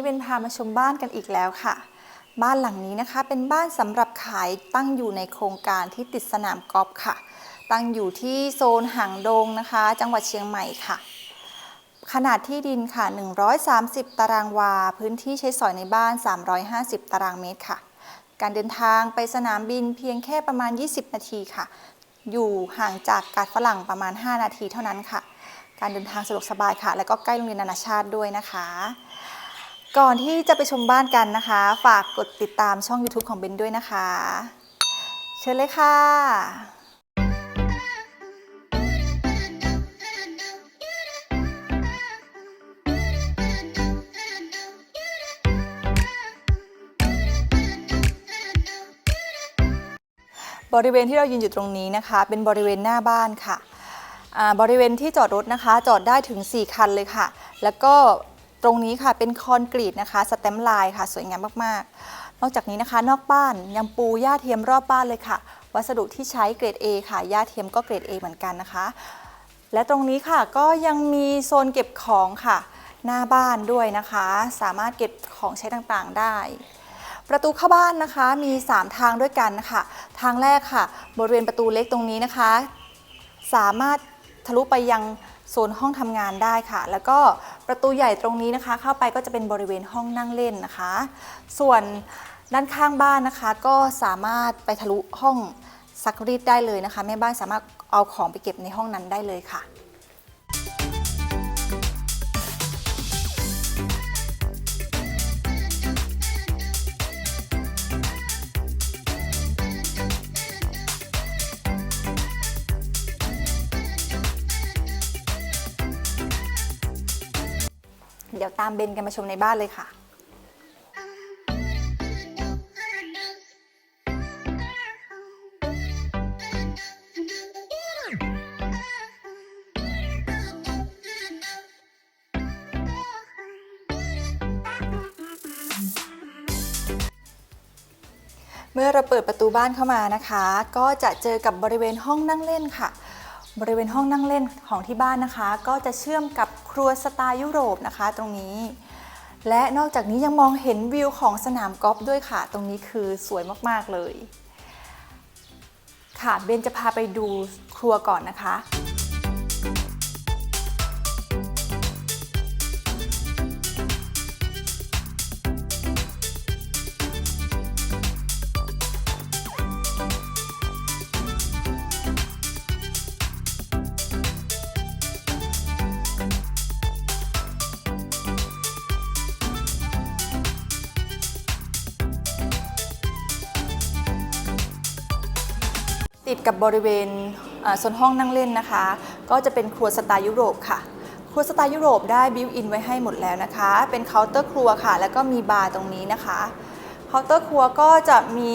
นี้เป็นพามาชมบ้านกันอีกแล้วค่ะ บ้านหลังนี้นะคะเป็นบ้านสำหรับขายตั้งอยู่ในโครงการที่ติดสนามกอล์ฟค่ะ ตั้งอยู่ที่โซนหางดงนะคะ จังหวัดเชียงใหม่ค่ะ ขนาดที่ดินค่ะ 130 ตารางวา พื้นที่ใช้สอยในบ้าน 350 ตารางเมตรค่ะ การเดินทางไปสนามบินเพียงแค่ประมาณ 20 นาทีค่ะ อยู่ห่างจากกาดฝรั่งประมาณ 5 นาทีเท่านั้นค่ะ การเดินทางสะดวกสบายค่ะ และก็ใกล้โรงเรียนนานาชาติด้วยนะคะ ก่อนที่จะไปชมบ้านกันนะคะ ฝากกดติดตามช่อง YouTube ของเบนด้วยนะคะ เชิญเลยค่ะ บริเวณที่เรายืนอยู่ตรงนี้นะคะ เป็นบริเวณหน้าบ้านค่ะ บริเวณที่จอดรถนะคะ จอดได้ถึง 4 คันเลยค่ะ แล้วก็ ตรงนี้ค่ะเป็นคอนกรีตนะคะสแตมป์ลายค่ะสวยงามมากๆ นอกจากนี้นะคะ นอกบ้านยังปูหญ้าเทียมรอบบ้านเลยค่ะ วัสดุที่ใช้เกรด A ค่ะหญ้าเทียมก็เกรด A เหมือนกันนะคะ และตรงนี้ค่ะก็ยังมีโซนเก็บของค่ะ หน้าบ้านด้วยนะคะ สามารถเก็บของใช้ต่างๆได้ ประตูเข้าบ้านนะคะมี 3 ทางด้วยกันนะคะทางแรกค่ะ บริเวณประตูเล็กตรงนี้นะคะ สามารถทะลุไปยัง โซนห้องทำงานได้ค่ะ แล้วก็ประตูใหญ่ตรงนี้นะคะ เข้าไปก็จะเป็นบริเวณห้องนั่งเล่นนะคะ ส่วนด้านข้างบ้านนะคะ ก็สามารถไปทะลุห้องซักรีดได้เลยนะคะแม่บ้านสามารถเอาของไปเก็บในห้องนั้นได้เลยค่ะ เดี๋ยวตามเบนกันมาชมในบ้านเลยค่ะ เมื่อเราเปิดประตูบ้านเข้ามานะคะ ก็จะเจอกับบริเวณห้องนั่งเล่นค่ะ บริเวณห้องนั่งเล่นของที่บ้านนะคะ ก็จะเชื่อมกับครัวสไตล์ยุโรปนะคะ ตรงนี้ และนอกจากนี้ยังมองเห็นวิวของสนามกอล์ฟด้วยค่ะ ตรงนี้คือสวยมากๆเลย ค่ะเบนจะพาไปดูครัวก่อนนะคะ ติดกับบริเวณโซนห้องนั่งเล่นนะคะ ก็จะเป็นครัวสไตล์ยุโรปค่ะ ครัวสไตล์ยุโรปได้บิวอินไว้ให้หมดแล้วนะคะ เป็นเคาน์เตอร์ครัวค่ะ แล้วก็มีบาร์ตรงนี้นะคะ เคาน์เตอร์ครัวก็จะมี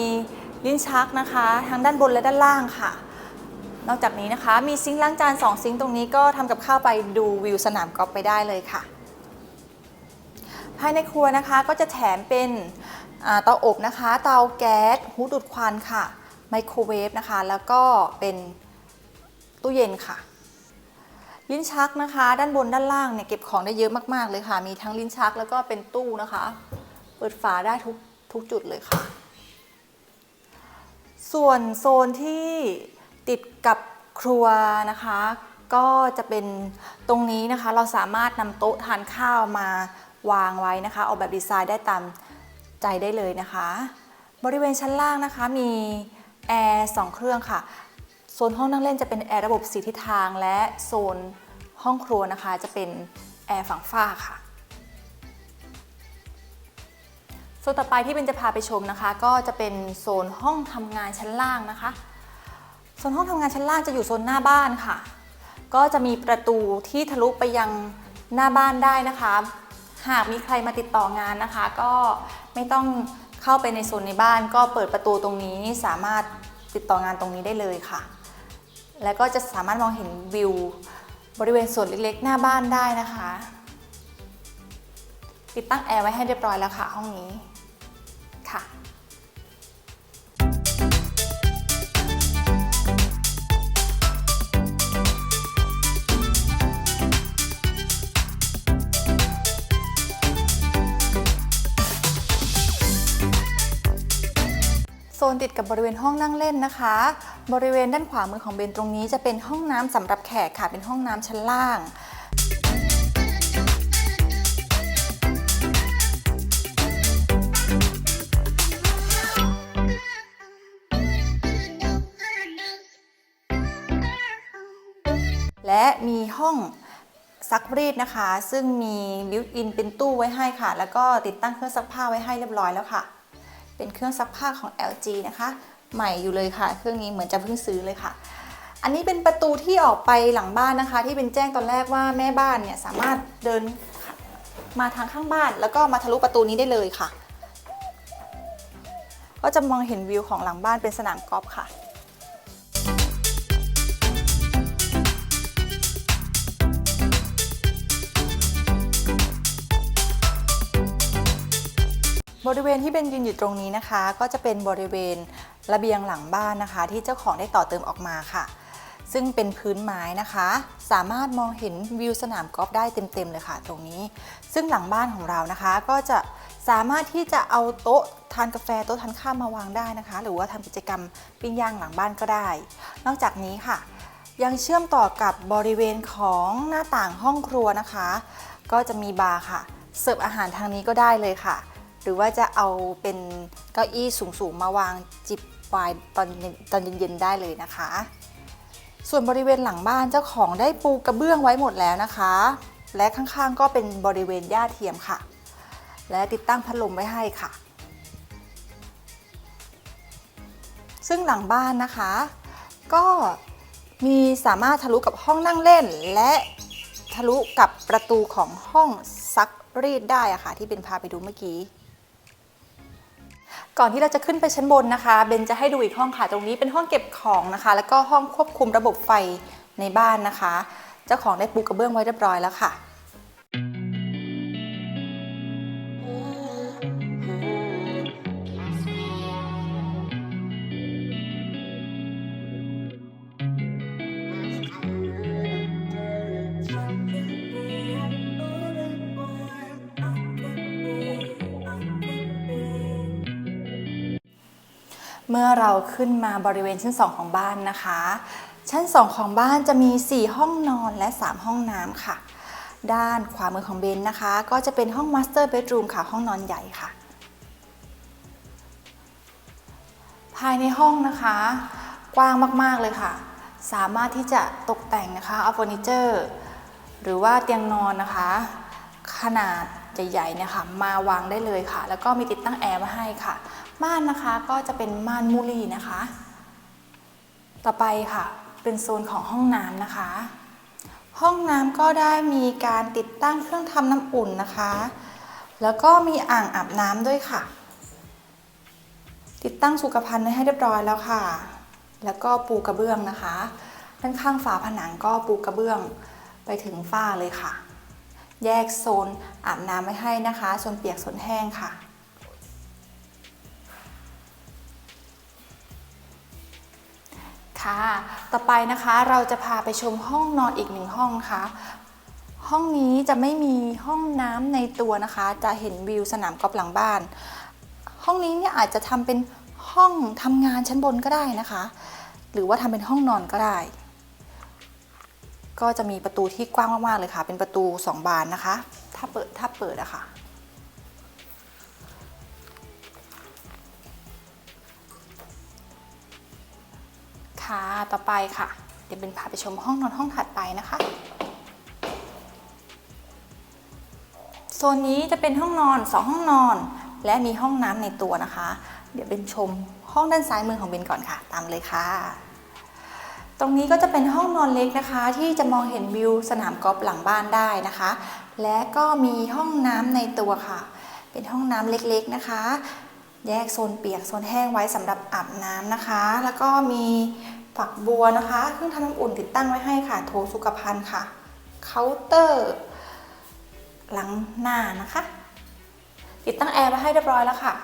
ลิ้นชักนะคะ ทั้งด้านบนและด้านล่างค่ะ นอกจากนี้นะคะ มีซิงค์ล้างจาน2ซิงค์ตรงนี้ก็ทำกับข้าวไปดูวิวสนามกอล์ฟไปได้เลยค่ะ ภายในครัวนะคะก็จะแถมเป็นเตาอบนะคะ เตาแก๊สฮูดดูดควันค่ะ ไมโครเวฟนะคะ แล้วก็เป็นตู้เย็นค่ะ ลิ้นชักนะคะ ด้านบนด้านล่างเนี่ยเก็บของได้เยอะมากๆเลยค่ะ มีทั้งลิ้นชักแล้วก็เป็นตู้นะคะ เปิดฝาได้ทุกทุกจุดเลยค่ะ ส่วนโซนที่ติดกับครัวนะคะ ก็จะเป็นตรงนี้นะคะ เราสามารถนำโต๊ะทานข้าวมาวางไว้นะคะ ออกแบบดีไซน์ได้ตามใจได้เลยนะคะ บริเวณชั้นล่างนะคะมี แอร์สองเครื่องค่ะ โซนห้องนั่งเล่นจะเป็นแอร์ระบบสีทิศทางและโซนห้องครัวนะคะ จะเป็นแอร์ฝั่งฝ้าค่ะ โซนต่อไปที่เป็นจะพาไปชมนะคะ ก็จะเป็นโซนห้องทำงานชั้นล่างนะคะ โซนห้องทำงานชั้นล่างจะอยู่โซนหน้าบ้านค่ะ ก็จะมีประตูที่ทะลุไปยังหน้าบ้านได้นะคะ หากมีใครมาติดต่องานนะคะ ก็ไม่ต้อง เข้าไปในโซนในบ้านก็เปิดประตูตรงนี้สามารถติดต่องานตรงนี้ได้เลยค่ะ แล้วก็จะสามารถมองเห็นวิวบริเวณส่วนเล็กๆ หน้าบ้านได้นะคะ ติดตั้งแอร์ไว้ให้เรียบร้อยแล้วค่ะห้องนี้ โซนติดกับบริเวณห้องนั่งเล่นนะคะ บริเวณด้านขวามือของเบนตรงนี้จะเป็นห้องน้ำสำหรับแขกค่ะ เป็นห้องน้ำชั้นล่างและมีห้องซักรีดนะคะ ซึ่งมีบิวอินเป็นตู้ไว้ให้ค่ะ แล้วก็ติดตั้งเครื่องซักผ้าไว้ให้เรียบร้อยแล้วค่ะ เป็นเครื่องซักผ้าของ LG นะคะ ใหม่อยู่เลยค่ะ เครื่องนี้เหมือนจะเพิ่งซื้อเลยค่ะ อันนี้เป็นประตูที่ออกไปหลังบ้านนะคะ ที่เป็นแจ้งตอนแรกว่าแม่บ้านเนี่ยสามารถเดินมาทางข้างบ้าน แล้วก็มาทะลุประตูนี้ได้เลยค่ะ ก็จะมองเห็นวิวของหลังบ้านเป็นสนามกอล์ฟค่ะ บริเวณที่เป็นยืนอยู่ตรงนี้นะคะ ก็จะเป็นบริเวณระเบียงหลังบ้านนะคะ ที่เจ้าของได้ต่อเติมออกมาค่ะ ซึ่งเป็นพื้นไม้นะคะ สามารถมองเห็นวิวสนามกอล์ฟได้เต็มๆเลยค่ะ ตรงนี้ ซึ่งหลังบ้านของเรานะคะ ก็จะสามารถที่จะเอาโต๊ะทานกาแฟโต๊ะทานข้าวมาวางได้นะคะ หรือว่าทำกิจกรรมปิ้งย่างหลังบ้านก็ได้ นอกจากนี้ค่ะ ยังเชื่อมต่อกับบริเวณของหน้าต่างห้องครัวนะคะ ก็จะมีบาร์ค่ะ เสิร์ฟอาหารทางนี้ก็ได้เลยค่ะ หรือว่าจะเอาเป็นเก้าอี้สูงๆมาวางจิบไวน์ตอนเย็นตอนเย็นๆได้เลยนะคะ ส่วนบริเวณหลังบ้านเจ้าของได้ปูกระเบื้องไว้หมดแล้วนะคะ และข้างๆก็เป็นบริเวณหญ้าเทียมค่ะ และติดตั้งพัดลมไว้ให้ค่ะ ซึ่งหลังบ้านนะคะ ก็มีสามารถทะลุกับห้องนั่งเล่น และทะลุกับประตูของห้องซักรีดได้อะค่ะ ที่เป็นพาไปดูเมื่อกี้ ก่อนที่เราจะขึ้นไปชั้นบนนะคะเบนจะให้ดูอีกห้องค่ะตรงนี้เป็นห้องเก็บของนะคะ แล้วก็ห้องควบคุมระบบไฟในบ้านนะคะ เจ้าของได้ปูกระเบื้องไว้เรียบร้อยแล้วค่ะ เมื่อเราขึ้นมาบริเวณชั้น 2 ของบ้านนะคะ ชั้น 2 ของบ้านจะมี 4 ห้องนอนและ 3 ห้องน้ำค่ะ ด้านขวามือของเบนนะคะ ก็จะเป็นห้องมาสเตอร์เบดรูมค่ะ ห้องนอนใหญ่ค่ะ ภายในห้องนะคะ กว้างมาก ๆ เลยค่ะ สามารถที่จะตกแต่งนะคะเอาเฟอร์นิเจอร์ หรือว่าเตียงนอนนะคะ ขนาด ใหญ่ๆเนี่ยค่ะมาวางได้เลยค่ะ แล้วก็มีติดตั้งแอร์มาให้ค่ะ ม่านนะคะก็จะเป็นม่านมูลีนะคะ ต่อไปค่ะเป็นโซนของห้องน้ำนะคะ ห้องน้ำก็ได้มีการติดตั้งเครื่องทำน้ำอุ่นนะคะ แล้วก็มีอ่างอาบน้ำด้วยค่ะ ติดตั้งสุขภัณฑ์ไว้ให้เรียบร้อยแล้วค่ะ แล้วก็ปูกระเบื้องนะคะด้านข้างฝาผนังก็ปูกระเบื้องไปถึงฝ้าเลยค่ะ แยกโซนอาบน้ำไว้ให้นะคะโซนเปียกโซนแห้งค่ะ ค่ะ ต่อไปนะคะเราจะพาไปชมห้องนอนอีกหนึ่งห้องค่ะ ห้องนี้จะไม่มีห้องน้ำในตัวนะคะ จะเห็นวิวสนามกอล์ฟหลังบ้าน ห้องนี้เนี่ยอาจจะทำเป็นห้องทำงานชั้นบนก็ได้นะคะ หรือว่าทำเป็นห้องนอนก็ได้ ก็จะมีประตูที่กว้างมากๆเลยค่ะ เป็นประตู 2 บานนะคะ ถ้าเปิดถ้าเปิดอะค่ะ ค่ะ ต่อไปค่ะ เดี๋ยวเป็นพาไปชมห้องนอนห้องถัดไปนะคะโซนนี้จะเป็นห้องนอน 2 ห้องนอน และมีห้องน้ำในตัวนะคะ เดี๋ยวเป็นชมห้องด้านซ้ายมือของเบนก่อนค่ะ ตามเลยค่ะ ตรงนี้ก็จะเป็นห้องนอนเล็กนะคะ ที่จะมองเห็นวิวสนามกอล์ฟหลังบ้านได้นะคะ และก็มีห้องน้ำในตัวค่ะ เป็นห้องน้ำเล็กๆนะคะ แยกโซนเปียกโซนแห้งไว้สำหรับอาบน้ำนะคะ แล้วก็มีฝักบัวนะคะ เครื่องทำน้ำอุ่นติดตั้งไว้ให้ค่ะ โถสุขภัณฑ์ค่ะ เคาน์เตอร์ หลังหน้านะคะ ติดตั้งแอร์ไว้ให้เรียบร้อยแล้วค่ะ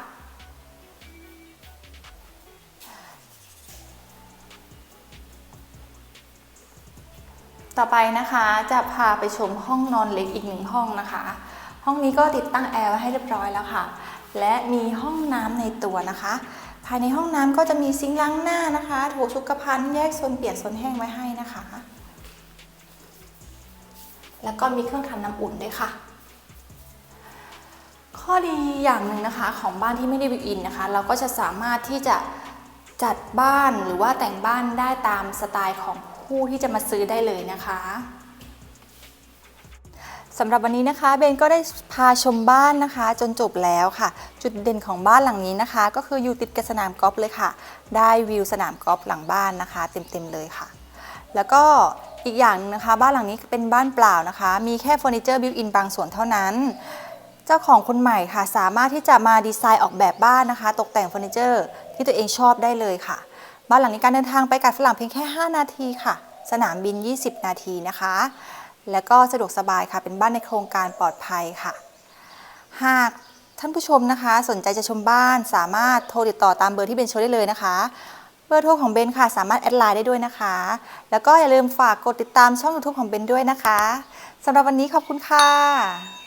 ต่อไปนะคะจะพาไปชมห้องนอนเล็กอีกหนึ่งห้องนะคะ ห้องนี้ก็ติดตั้งแอร์ไว้ให้เรียบร้อยแล้วค่ะ และมีห้องน้ำในตัวนะคะ ภายในห้องน้ำก็จะมีซิงค์ล้างหน้านะคะโถสุขภัณฑ์แยกโซนเปียกโซนแห้งไว้ให้นะคะ แล้วก็มีเครื่องทำน้ำอุ่นด้วยค่ะ ข้อดีอย่างหนึ่งนะคะของบ้านที่ไม่ได้วิวอินนะคะ เราก็จะสามารถที่จะจัดบ้านหรือว่าแต่งบ้านได้ตามสไตล์ของ ผู้ที่จะมาซื้อได้เลยนะคะสำหรับวันนี้นะคะเบนก็ได้พาชมบ้านนะคะ จนจบแล้วค่ะ จุดเด่นของบ้านหลังนี้นะคะ ก็คืออยู่ติดกับสนามกอล์ฟเลยค่ะ ได้วิวสนามกอล์ฟหลังบ้านนะคะ เต็มๆเลยค่ะ แล้วก็อีกอย่างหนึงนะคะ บ้านหลังนี้เป็นบ้านเปล่านะคะ มีแค่เฟอร์นิเจอร์บิวอินบางส่วนเท่านั้น เจ้าของคนใหม่ค่ะ สามารถที่จะมาดีไซน์ออกแบบบ้านนะคะ ตกแต่งเฟอร์นิเจอร์ที่ตัวเองชอบได้เลยค่ะ บ้านหลังนี้การเดินทางไปกัดฝรั่งเพียงแค่ 5 นาทีค่ะ สนามบิน 20 นาทีนะคะ แล้วก็สะดวกสบายค่ะ เป็นบ้านในโครงการปลอดภัยค่ะ หากท่านผู้ชมนะคะ สนใจจะชมบ้านสามารถโทรติดต่อตามเบอร์ที่เบนโชว์ได้เลยนะคะเบอร์โทรของเบนค่ะสามารถแอดไลน์ได้ด้วยนะคะ แล้วก็อย่าลืมฝากกดติดตามช่อง YouTube ของเบนด้วยนะคะสำหรับวันนี้ขอบคุณค่ะ